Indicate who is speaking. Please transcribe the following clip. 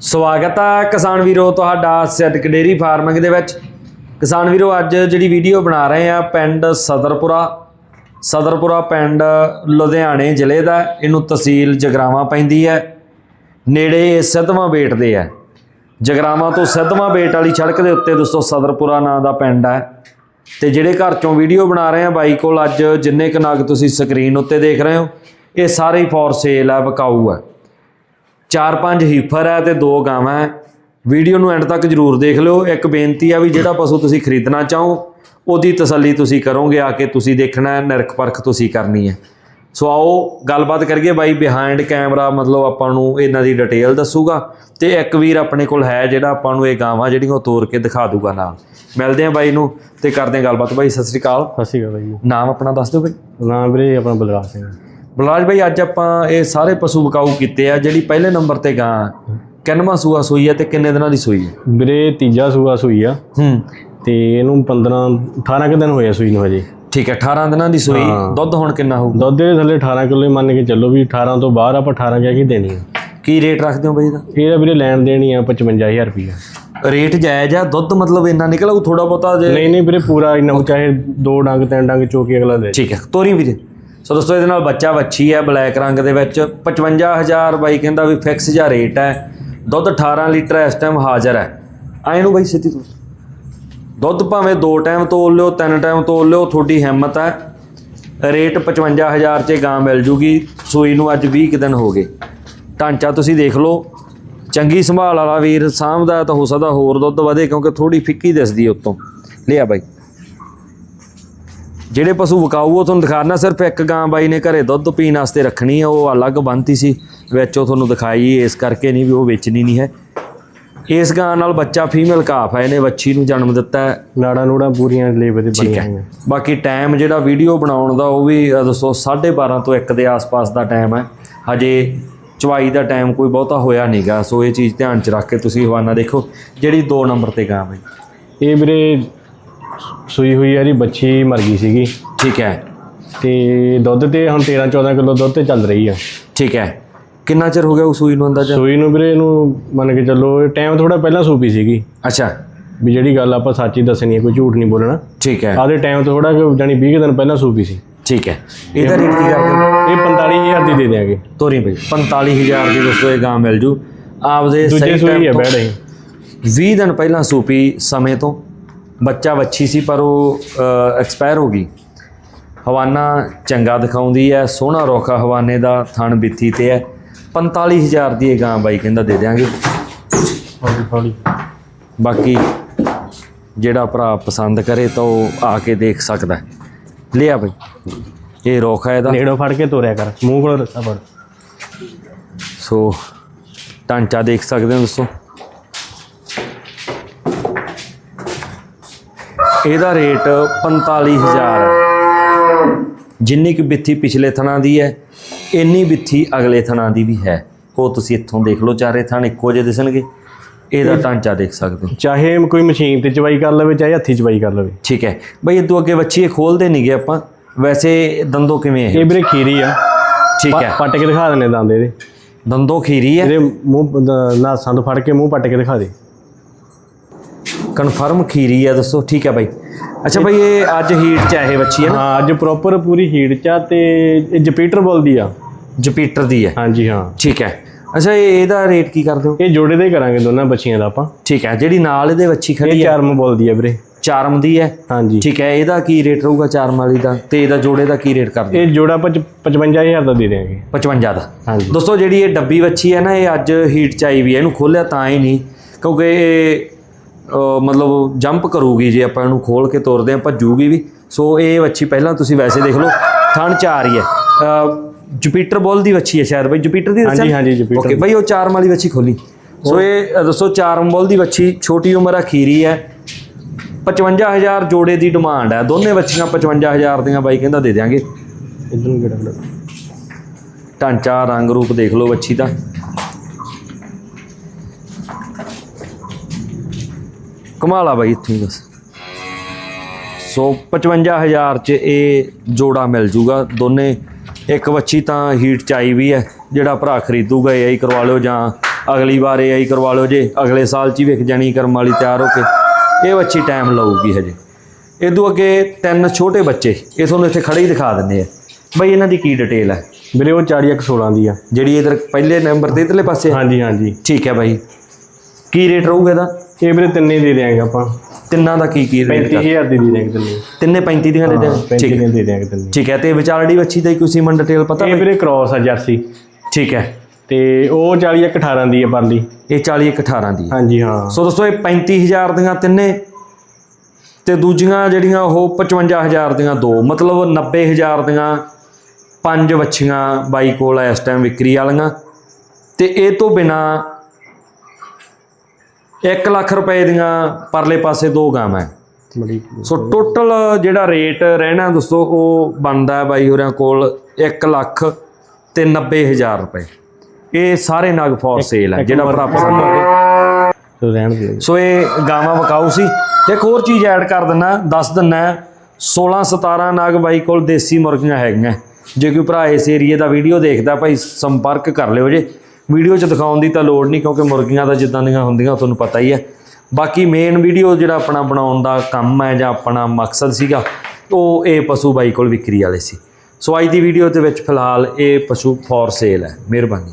Speaker 1: ਸਵਾਗਤ ਆ ਕਿਸਾਨ ਵੀਰੋ, ਤੁਹਾਡਾ ਸਿੱਧਕ ਡੇਰੀ ਫਾਰਮਿੰਗ ਦੇ ਵਿੱਚ। ਕਿਸਾਨ ਵੀਰੋ, ਅੱਜ ਜਿਹੜੀ ਵੀਡੀਓ ਬਣਾ ਰਹੇ ਆ ਪਿੰਡ ਸਦਰਪੁਰਾ। ਸਦਰਪੁਰਾ ਪਿੰਡ ਲੁਧਿਆਣੇ ਜ਼ਿਲ੍ਹੇ ਦਾ, ਇਹਨੂੰ ਤਹਿਸੀਲ ਜਗਰਾਵਾ ਪੈਂਦੀ ਹੈ। ਨੇੜੇ ਸਿੱਧਵਾਂ ਬੇਟ ਦੇ ਹੈ। ਜਗਰਾਵਾ ਤੋਂ ਸਿੱਧਵਾਂ ਬੇਟ ਵਾਲੀ ਸੜਕ ਦੇ ਉੱਤੇ ਦੋਸਤੋ, ਸਦਰਪੁਰਾ ਨਾਂ ਦਾ ਪਿੰਡ ਹੈ। ਤੇ ਜਿਹੜੇ ਘਰ ਚੋਂ ਵੀਡੀਓ ਬਣਾ ਰਹੇ ਆ, ਬਾਈ ਕੋਲ ਅੱਜ ਜਿੰਨੇ ਕਨਾਗ ਤੁਸੀਂ ਸਕਰੀਨ ਉੱਤੇ ਦੇਖ ਰਹੇ ਹੋ, ਇਹ ਸਾਰੇ ਫੋਰ ਸੇਲ ਆ ਵਿਕਾਊ ਆ 4-5 ਹੀਫਰ ਹੈ ਤੇ ਦੋ ਗਾਵਾਂ ਹੈ। ਵੀਡੀਓ ਨੂੰ ਐਂਡ ਤੱਕ ਜਰੂਰ ਦੇਖ ਲਿਓ। ਇੱਕ ਬੇਨਤੀ ਆ ਵੀ ਜਿਹੜਾ ਪਸ਼ੂ ਤੁਸੀਂ ਖਰੀਦਣਾ ਚਾਹੋ ਉਹਦੀ ਤਸੱਲੀ ਤੁਸੀਂ ਕਰੋਗੇ ਆ ਕੇ ਤੁਸੀਂ ਦੇਖਣਾ ਹੈ ਨਿਰਖ ਪਰਖ ਤੁਸੀਂ ਕਰਨੀ ਹੈ। ਸੋ ਆਓ ਗੱਲਬਾਤ ਕਰੀਏ ਬਾਈ ਬਿਹਾਈਂਡ ਕੈਮਰਾ ਮਤਲਬ ਆਪਾਂ ਨੂੰ ਇਹਨਾਂ ਦੀ ਡਿਟੇਲ ਦੱਸੂਗਾ। ਤੇ ਇੱਕ ਵੀਰ ਆਪਣੇ ਕੋਲ ਹੈ ਜਿਹੜਾ ਆਪਾਂ ਨੂੰ ਇਹ ਗਾਵਾਂ ਜਿਹੜੀਆਂ ਉਹ ਤੋਰ ਕੇ ਦਿਖਾ ਦੂਗਾ ਨਾਲ। ਮਿਲਦੇ ਆ ਬਾਈ ਨੂੰ ਤੇ ਕਰਦੇ ਆ ਗੱਲਬਾਤ। ਬਾਈ ਸਤਿ ਸ੍ਰੀ ਅਕਾਲ।
Speaker 2: ਸਤਿ ਸ੍ਰੀ ਅਕਾਲ ਬਾਈ
Speaker 1: ਨਾਮ ਆਪਣਾ ਦੱਸ ਦਿਓ ਬਾਈ।
Speaker 2: ਨਾਮ ਵੀਰੇ ਆਪਣਾ ਬਲਰਾਜ ਸਿੰਘ
Speaker 1: ਬਲਰਾਜ ਭਾਈ ਅੱਜ ਆਪਾਂ ਇਹ ਸਾਰੇ ਪਸ਼ੂ ਵਿਕਾਊ ਕੀਤੇ ਆ ਜਿਹੜੀ ਪਹਿਲੇ ਨੰਬਰ ਤੇ ਗਾਂ ਕਿੰਨਵਾਂ ਸੂਆ ਸੂਈ ਤੇ ਕਿੰਨੇ ਦਿਨਾਂ ਦੀ ਸੂਈ
Speaker 2: ਵੀਰੇ ਤੀਜਾ ਸੂਆ ਸੂਈ ਆ।
Speaker 1: ਹੂੰ।
Speaker 2: ਤੇ ਇਹਨੂੰ 15 18 ਕੁ ਦਿਨ ਹੋਏ ਆ ਸੂਈ ਨੂੰ ਹਜੇ।
Speaker 1: ਠੀਕ ਹੈ 18 ਦਿਨਾਂ ਦੀ ਸੂਈ। ਦੁੱਧ ਹੁਣ ਕਿੰਨਾ ਹੋਊ?
Speaker 2: ਦੁੱਧ ਦੇ ਥੱਲੇ 18 ਕਿਲੋ ਮੰਨ ਕੇ ਚੱਲੋ ਵੀ 18 ਤੋਂ ਬਾਹਰ ਆਪਾਂ 18 ਕਹਿ ਕੇ ਦੇਣੀ ਆ।
Speaker 1: ਕੀ ਰੇਟ ਰੱਖਦੇ ਹੋ ਬਾਈ ਦਾ
Speaker 2: ਇਹਦਾ ਵੀਰੇ ਲੈਣ ਦੇਣੀ ਆ 55000 ਰੁਪਈਆ।
Speaker 1: ਰੇਟ ਜਾਇਜ਼ ਆ? ਦੁੱਧ ਮਤਲਬ ਇੰਨਾ ਨਿਕਲ ਥੋੜਾ ਬਹੁਤਾ ਜੇ
Speaker 2: ਨਹੀਂ ਨਹੀਂ ਵੀਰੇ ਪੂਰਾ ਇੰਨਾ ਕੁ ਚਾਹੇ ਦੋ ਡੰਗ ਤਿੰਨ ਡੰਗ ਚੋਕੀ ਅਗਲਾ ਦੇ।
Speaker 1: ਠੀਕ ਹੈ ਤੋਰੀ ਵੀਰੇ। ਸੋ ਦੋਸਤੋ ਇਹਦੇ ਨਾਲ ਬੱਚਾ ਵੱਛੀ ਹੈ ਬਲੈਕ ਰੰਗ ਦੇ ਵਿੱਚ। 55000 ਬਾਈ ਕਹਿੰਦਾ ਵੀ ਫਿਕਸ ਜਿਹਾ ਰੇਟ ਹੈ। ਦੁੱਧ 18 ਲੀਟਰ ਇਸ ਟਾਈਮ ਹਾਜ਼ਰ ਹੈ। ਆਏ ਨੂੰ ਬਾਈ ਸਿੱਧੀ ਤੂੰ ਦੁੱਧ ਭਾਵੇਂ ਦੋ ਟਾਈਮ ਤੋਲ ਲਿਓ ਤਿੰਨ ਟਾਈਮ ਤੋਲ ਲਿਓ ਤੁਹਾਡੀ ਹਿੰਮਤ ਹੈ। ਰੇਟ 55000 'ਚ ਗਾਂ ਮਿਲ ਜੂਗੀ। ਸੂਈ ਨੂੰ ਅੱਜ 20 ਕੁ ਦਿਨ ਹੋ ਗਏ। ਢਾਂਚਾ ਤੁਸੀਂ ਦੇਖ ਲਓ। ਚੰਗੀ ਸੰਭਾਲ ਵਾਲਾ ਵੀਰ ਸਾਂਭਦਾ ਤਾਂ ਹੋ ਸਕਦਾ ਹੋਰ ਦੁੱਧ ਵਧੇ ਕਿਉਂਕਿ ਥੋੜੀ ਫਿੱਕੀ ਦਿਸਦੀ ਉੱਤੋਂ। ਲਿਆ ਬਾਈ। ਜਿਹੜੇ ਪਸ਼ੂ ਵਿਕਾਊ ਉਹ ਤੁਹਾਨੂੰ ਦਿਖਾਣਾ ਸਿਰਫ ਇੱਕ ਗਾਂ ਬਾਈ ਨੇ ਘਰੇ ਦੁੱਧ ਪੀਣ ਵਾਸਤੇ ਰੱਖਣੀ ਹੈ ਉਹ ਅਲੱਗ ਬੰਨਤੀ ਸੀ ਵਿੱਚ ਉਹ ਤੁਹਾਨੂੰ ਦਿਖਾਈ ਇਸ ਕਰਕੇ ਨਹੀਂ ਵੀ ਉਹ ਵੇਚਣੀ ਨਹੀਂ ਹੈ। ਇਸ ਗਾਂ ਨਾਲ ਬੱਚਾ ਫੀਮੇਲ ਕਾਫ ਹੈ ਇਹਨੇ ਵੱਛੀ ਨੂੰ ਜਨਮ ਦਿੱਤਾ ਹੈ।
Speaker 2: ਨਾੜਾ ਨੂੜਾ ਪੂਰੀਆਂ ਲੇਬਰ ਦੇ ਬਣੀਆਂ
Speaker 1: ਹੈ।
Speaker 2: ਹੋਈਆਂ।
Speaker 1: ਬਾਕੀ ਟਾਈਮ ਜਿਹੜਾ ਵੀਡੀਓ ਬਣਾਉਣ ਦਾ ਉਹ ਵੀ ਦੱਸੋ 12:30 ਤੋਂ 1 ਦੇ ਆਸ-ਪਾਸ ਦਾ ਟਾਈਮ ਹੈ। ਹਜੇ ਚਵਾਈ ਦਾ ਟਾਈਮ ਕੋਈ ਬਹੁਤਾ ਹੋਇਆ ਨਹੀਂਗਾ ਸੋ ਇਹ ਚੀਜ਼ ਧਿਆਨ 'ਚ ਰੱਖ ਕੇ ਤੁਸੀਂ ਹਵਾਨਾ ਦੇਖੋ ਜਿਹੜੀ 2 ਨੰਬਰ ਤੇ ਗਾਂ ਬਈ
Speaker 2: ਇਹ ਵੀਰੇ ਸੂਈ ਹੋਈ ਆ ਜੀ ਬੱਚੀ ਮਰ ਗਈ ਸੀਗੀ।
Speaker 1: ਠੀਕ ਹੈ।
Speaker 2: ਤੇ ਦੁੱਧ ਤੇ ਹੁਣ 13 14 ਕਿਲੋ ਦੁੱਧ ਤੇ ਚੱਲ ਰਹੀ ਆ।
Speaker 1: ਠੀਕ ਹੈ। ਕਿੰਨਾ ਚਿਰ ਹੋ ਗਿਆ ਉਸ ਸੂਈ ਨੂੰ ਅੰਦਾਜ਼ਾ?
Speaker 2: ਸੂਈ ਨੂੰ ਵੀਰੇ ਇਹਨੂੰ ਮੰਨ ਕੇ ਚੱਲੋ ਟਾਈਮ ਥੋੜਾ ਪਹਿਲਾਂ ਸੂਪੀ ਸੀਗੀ।
Speaker 1: ਅੱਛਾ।
Speaker 2: ਵੀ ਜਿਹੜੀ ਗੱਲ ਆਪਾਂ ਸੱਚ ਦੱਸਣੀ ਹੈ ਕੋਈ ਝੂਠ ਨਹੀਂ ਬੋਲਣਾ।
Speaker 1: ਠੀਕ ਹੈ।
Speaker 2: ਆਦੇ ਟਾਈਮ ਤੋਂ ਥੋੜਾ ਜਾਨੀ 20 ਕੁ ਦਿਨ ਪਹਿਲਾਂ ਸੂਪੀ ਸੀ।
Speaker 1: ਠੀਕ ਹੈ। ਇਹਦਾ ਰੇਟ ਕੀ ਕਰਦੇ
Speaker 2: ਇਹ 45000 ਦੀ ਦੇ ਦਿਆਂਗੇ।
Speaker 1: ਤੋਰੀ ਬਈ 45000 ਦੀ ਦੋਸਤੋ ਇਹ ਗਾਂ ਮਿਲ ਜੂ। ਆਪਦੇ ਸਹੀ ਟਾਈਮ ਤੋਂ
Speaker 2: ਬੈੜ ਇਹ
Speaker 1: 20 ਦਿਨ ਪਹਿਲਾਂ ਸੂਪੀ ਸਮੇਂ ਤੋਂ। ਬੱਚਾ ਵੱਛੀ ਸੀ ਪਰ ਉਹ ਐਕਸਪਾਇਰ ਹੋ ਗਈ। ਹਵਾਨਾ ਚੰਗਾ ਦਿਖਾਉਂਦੀ ਹੈ ਸੋਹਣਾ ਰੋਖਾ ਹਵਾਨੇ ਦਾ ਥਣ ਬਿੱਥੀ ਤੇ ਹੈ। 45000 ਦੀ ਇਹ ਗਾਂ ਬਾਈ ਕਹਿੰਦਾ ਦੇ
Speaker 2: ਹੌਲੀ
Speaker 1: ਬਾਕੀ ਜਿਹੜਾ ਭਰਾ ਪਸੰਦ ਕਰੇ ਤਾਂ ਉਹ ਆ ਕੇ ਦੇਖ ਸਕਦਾ। ਲਿਆ ਬਈ ਇਹ ਰੋਖਾ ਇਹਦਾ।
Speaker 2: ਨੇੜੋਂ ਫੜ ਕੇ ਤੋਰਿਆ ਕਰ ਮੂੰਹ ਕੋਲ ਰੱਸਾ ਫੜ
Speaker 1: ਸੋ ਢਾਂਚਾ ਦੇਖ ਸਕਦੇ ਹੋ ਦੋਸਤੋ। ਇਹਦਾ ਰੇਟ 45000 ਹੈ। ਜਿੰਨੀ ਕੁ ਬਿੱਥੀ ਪਿਛਲੇ ਥਣਾ ਦੀ ਹੈ ਇੰਨੀ ਬਿੱਥੀ ਅਗਲੇ ਥਣਾ ਦੀ ਵੀ ਹੈ। ਉਹ ਤੁਸੀਂ ਇੱਥੋਂ ਦੇਖ ਲਓ ਚਾਰੇ ਥਣ ਇੱਕੋ ਜਿਹੇ ਦਿਸਣਗੇ। ਇਹਦਾ ਢਾਂਚਾ ਦੇਖ ਸਕਦੇ ਹੋ।
Speaker 2: ਚਾਹੇ ਕੋਈ ਮਸ਼ੀਨ ਤੇ ਚਵਾਈ ਕਰ ਲਵੇ ਚਾਹੇ ਹੱਥੀ ਚਵਾਈ ਕਰ ਲਵੇ।
Speaker 1: ਠੀਕ ਹੈ। ਬਈ ਇਦੋਂ ਅੱਗੇ ਇਹ ਖੋਲਦੇ ਨਹੀਂਗੇ ਆਪਾਂ। ਵੈਸੇ ਦੰਦੋ ਕਿਵੇਂ ਹੈ?
Speaker 2: ਇਹ ਵੀਰੇ ਖੀਰੀ ਆ।
Speaker 1: ਠੀਕ ਹੈ।
Speaker 2: ਪੱਟ ਕੇ ਦਿਖਾ ਦਿੰਨੇ ਦੰਦ ਇਹਦੇ।
Speaker 1: ਦੰਦੋ ਖੀਰੀ ਹੈ।
Speaker 2: ਇਹਦੇ ਮੂੰਹ ਨਾਸਾਂ ਤੋਂ ਫੜ ਕੇ ਮੂੰਹ ਪੱਟ ਕੇ ਦਿਖਾ ਦੇ।
Speaker 1: ਕਨਫਰਮ ਖੀਰੀ ਹੈ ਦੱਸੋ ਠੀਕ ਹੈ ਬਾਈ। ਅੱਛਾ ਬਾਈ ਇਹ ਅੱਜ ਹੀਟ ਚ ਹੈ ਇਹ ਹੈ ਨਾ?
Speaker 2: ਹਾਂ ਅੱਜ ਪ੍ਰੋਪਰ ਪੂਰੀ ਹੀਟ ਚ ਆ ਤੇ ਇਹ ਜਪੀਟਰ ਬੋਲਦੀ ਆ।
Speaker 1: ਜਪੀਟਰ ਦੀ ਹੈ
Speaker 2: ਹਾਂਜੀ ਹਾਂ।
Speaker 1: ਠੀਕ ਹੈ। ਅੱਛਾ ਇਹ ਇਹਦਾ ਰੇਟ ਕੀ ਕਰਦੇ ਹੋ?
Speaker 2: ਇਹ ਜੋੜੇ ਦੇ ਕਰਾਂਗੇ ਦੋਨਾਂ ਬੱਚੀਆਂ ਦਾ ਆਪਾਂ।
Speaker 1: ਠੀਕ ਹੈ ਜਿਹੜੀ ਨਾਲ ਇਹਦੇ ਵੱਛੀ ਖੜੀ
Speaker 2: ਇਹ
Speaker 1: ਹੈ
Speaker 2: ਚਾਰਮ ਬੋਲਦੀ ਆ ਵੀਰੇ।
Speaker 1: ਚਾਰਮ ਦੀ ਹੈ?
Speaker 2: ਹਾਂਜੀ।
Speaker 1: ਠੀਕ ਹੈ ਇਹਦਾ ਕੀ ਰੇਟ ਰਹੂਗਾ ਚਾਰਮ ਵਾਲੀ ਦਾ? ਤੇ ਇਹਦਾ ਜੋੜੇ ਦਾ ਕੀ ਰੇਟ ਕਰਦੇ
Speaker 2: ਇਹ ਜੋੜਾ ਆਪਾਂ 55000 ਦਾ ਦੇ ਦੇਵਾਂਗੇ
Speaker 1: 55 ਦਾ।
Speaker 2: ਹਾਂਜੀ।
Speaker 1: ਦੋਸਤੋ ਜਿਹੜੀ ਇਹ ਡੱਬੀ ਵੱਛੀ ਹੈ ਨਾ ਇਹ ਅੱਜ ਹੀਟ ਚ ਆਈ ਵੀ ਹੈ ਇਹਨੂੰ ਖੋਲਿਆ ਤਾਂ ਹੀ ਨਹੀਂ ਕਿਉਂਕਿ ਇਹ ਮਤਲਬ ਜੰਪ ਕਰੂਗੀ ਜੇ ਆਪਾਂ ਇਹਨੂੰ ਖੋਲ ਕੇ ਤੋਰਦੇ ਆ ਭੱਜੂਗੀ ਵੀ। ਸੋ ਇਹ ਵੱਛੀ ਪਹਿਲਾਂ ਤੁਸੀਂ ਵੈਸੇ ਦੇਖ ਲਓ ਥਣ ਚ ਆ ਰਹੀ ਹੈ। ਅਹ, ਜੁਪੀਟਰ ਬੋਲ ਦੀ ਵੱਛੀ ਹੈ ਸ਼ਾਇਦ ਬਈ ਜੁਪੀਟਰ ਦੀ
Speaker 2: ਹਾਂਜੀ ਹਾਂਜੀ ਜਪੀਟਰ
Speaker 1: ਓਕੇ ਬਈ ਉਹ ਚਾਰਮ ਵਾਲੀ ਵੱਛੀ ਖੋਲੀ। ਸੋ ਇਹ ਦੱਸੋ ਚਾਰਮ ਬੋਲ ਦੀ ਵੱਛੀ ਛੋਟੀ ਉਮਰ ਆ ਖੀਰੀ ਹੈ। 55000 ਜੋੜੇ ਦੀ ਡਿਮਾਂਡ ਹੈ। ਦੋਨੇ ਵੱਛੀਆਂ 55000 ਦੀਆਂ ਬਾਈ ਕਹਿੰਦਾ ਦੇ ਦਿਆਂਗੇ।
Speaker 2: ਇਧਰ ਨੂੰ ਕਿਹੜਾ
Speaker 1: ਢਾਂਚਾ ਰੰਗ ਰੂਪ ਦੇਖ ਲਓ ਵੱਛੀ ਦਾ। ਕਮਾਲ ਆ ਬਾਈ ਇੱਥੇ ਹੀ ਬਸ। ਸੋ 55000 ਚ ਇਹ ਜੋੜਾ ਮਿਲ ਜੂਗਾ। ਦੋਨੇ ਇੱਕ ਵੱਛੀ ਤਾਂ ਹੀਟ ਚ ਆਈ ਵੀ ਹੈ ਜਿਹੜਾ ਭਰਾ ਖਰੀਦੂਗਾ ਇਹ ਹੀ ਕਰਵਾ ਲਿਓ ਜਾਂ ਅਗਲੀ ਵਾਰ ਇਹ ਆਈ ਕਰਵਾ ਲਓ ਜੇ ਅਗਲੇ ਸਾਲ ਚ ਹੀ ਵਿਕ ਜਾਣੀ ਕਰਮ ਵਾਲੀ ਤਿਆਰ ਹੋ ਕੇ। ਇਹ ਬੱਚੀ ਟਾਈਮ ਲਊਗੀ ਹਜੇ। ਇਦੋਂ ਅੱਗੇ ਤਿੰਨ ਛੋਟੇ ਬੱਚੇ ਇਹ ਤੁਹਾਨੂੰ ਇੱਥੇ ਖੜੇ ਹੀ ਦਿਖਾ ਦਿੰਦੇ ਆ। ਬਈ ਇਹਨਾਂ ਦੀ ਕੀ ਡਿਟੇਲ ਹੈ
Speaker 2: ਵੀਰੇ ਉਹ 40 ਇੱਕ 16 ਦੀ ਆ।
Speaker 1: ਜਿਹੜੀ ਇਧਰ ਪਹਿਲੇ ਨੰਬਰ ਤੇ ਇਧਰਲੇ ਪਾਸੇ?
Speaker 2: ਹਾਂਜੀ ਹਾਂਜੀ।
Speaker 1: ਠੀਕ ਹੈ ਬਾਈ। ਕੀ ਰੇਟ ਰਹੂਗਾ ਇਹਦਾ?
Speaker 2: ਇਹ ਵੀਰੇ ਤਿੰਨੇ ਦੇ ਦਿਆਂਗੇ ਆਪਾਂ।
Speaker 1: ਤਿੰਨਾਂ ਦਾ ਕੀ ਕੀ ਰੇਟ
Speaker 2: 35000 ਦੀ ਦੇ ਦਿਆਂਗੇ ਤਿੰਨੇ।
Speaker 1: ਤਿੰਨੇ 35 ਦੀਆਂ ਦੇ
Speaker 2: ਹਾਂ, 35
Speaker 1: ਠੀਕ ਹੈ।
Speaker 2: ਦੇ ਦਿਆਂਗੇ ਤਿੰਨੇ।
Speaker 1: ਠੀਕ ਹੈ ਤੇ ਵਿਚਾਰੜੀ ਬੱਚੀ ਦਾ ਹੀ ਕੋਈ ਸੀਮਨ ਡਿਟੇਲ ਪਤਾ
Speaker 2: ਇਹ ਵੀਰੇ ਕ੍ਰਾਸ ਆ ਜਰਸੀ।
Speaker 1: ਠੀਕ ਹੈ।
Speaker 2: ਤੇ ਉਹ 40 ਇੱਕ 18 ਦੀ ਆ ਪਰਲੀ।
Speaker 1: ਇਹ 40 ਇੱਕ 18 ਦੀ ਹੈ।
Speaker 2: ਹਾਂਜੀ ਹਾਂ।
Speaker 1: ਸੋ ਦੋਸਤੋ ਇਹ 35000 ਦੀਆਂ ਤਿੰਨੇ ਤੇ ਦੂਜੀਆਂ ਜਿਹੜੀਆਂ ਉਹ 55000 ਦੀਆਂ ਦੋ। ਮਤਲਬ 90000 ਦੀਆਂ ਪੰਜ ਵੱਛੀਆਂ ਬਾਈ ਕੋਲ ਇਸ ਟਾਈਮ ਵਿਕਰੀ ਵਾਲੀਆਂ। ਤੇ ਇਹ ਤੋਂ ਬਿਨਾ 1 ਲੱਖ ਰੁਪਏ ਦੀਆਂ ਪਰਲੇ ਪਾਸੇ ਦੋ ਗਾਵਾਂ ਹੈ। ਸੋ ਟੋਟਲ ਜਿਹੜਾ ਰੇਟ ਰਹਿਣਾ ਦੋਸਤੋ ਉਹ ਬਣਦਾ ਹੈ ਬਾਈ ਹੋਰਾਂ ਕੋਲ 1 ਲੱਖ ਤੇ 90000 ਰੁਪਏ। ਇਹ ਸਾਰੇ ਨਗ ਫॉर ਸੇਲ ਹੈ ਜਿਹੜਾ ਭਰਾ ਪਸੰਦ
Speaker 2: ਦੇ
Speaker 1: ਸੋ ਇਹ ਗਾਵਾਂ ਵਕਾਊ ਸੀ। ਇੱਕ ਹੋਰ ਚੀਜ਼ ਐਡ ਕਰ ਦਿੰਨਾ ਦੱਸ ਦਿੰਨਾ 16 17 ਨਾਗ ਬਾਈ ਕੋਲ ਦੇਸੀ ਮੁਰਗੀਆਂ ਹੈਗੀਆਂ। ਜੇ ਕੋਈ ਭਰਾ ਇਸ ਏਰੀਏ ਦਾ ਵੀਡੀਓ ਦੇਖਦਾ ਭਾਈ ਸੰਪਰਕ ਕਰ ਲਿਓ ਜੇ। ਵੀਡੀਓ 'ਚ ਦਿਖਾਉਣ ਦੀ ਤਾਂ ਲੋੜ ਨਹੀਂ, ਕਿਉਂਕਿ ਮੁਰਗੀਆਂ ਦਾ ਜਿੱਦਾਂ ਦੀਆਂ ਹੁੰਦੀਆਂ ਤੁਹਾਨੂੰ ਪਤਾ ਹੀ ਹੈ। ਬਾਕੀ ਮੇਨ ਵੀਡੀਓ ਜਿਹੜਾ ਆਪਣਾ ਬਣਾਉਣ ਦਾ ਕੰਮ ਹੈ, ਜਾਂ ਆਪਣਾ ਮਕਸਦ ਸੀਗਾ, ਉਹ ਇਹ ਪਸ਼ੂ ਬਾਈ ਕੋਲ ਵਿਕਰੀ ਵਾਲੇ ਸੀ। ਸੋ ਅੱਜ ਦੀ ਵੀਡੀਓ ਦੇ ਵਿੱਚ ਫਿਲਹਾਲ ਇਹ ਪਸ਼ੂ ਫॉर ਸੇਲ ਹੈ। ਮਿਹਰਬਾਨੀ।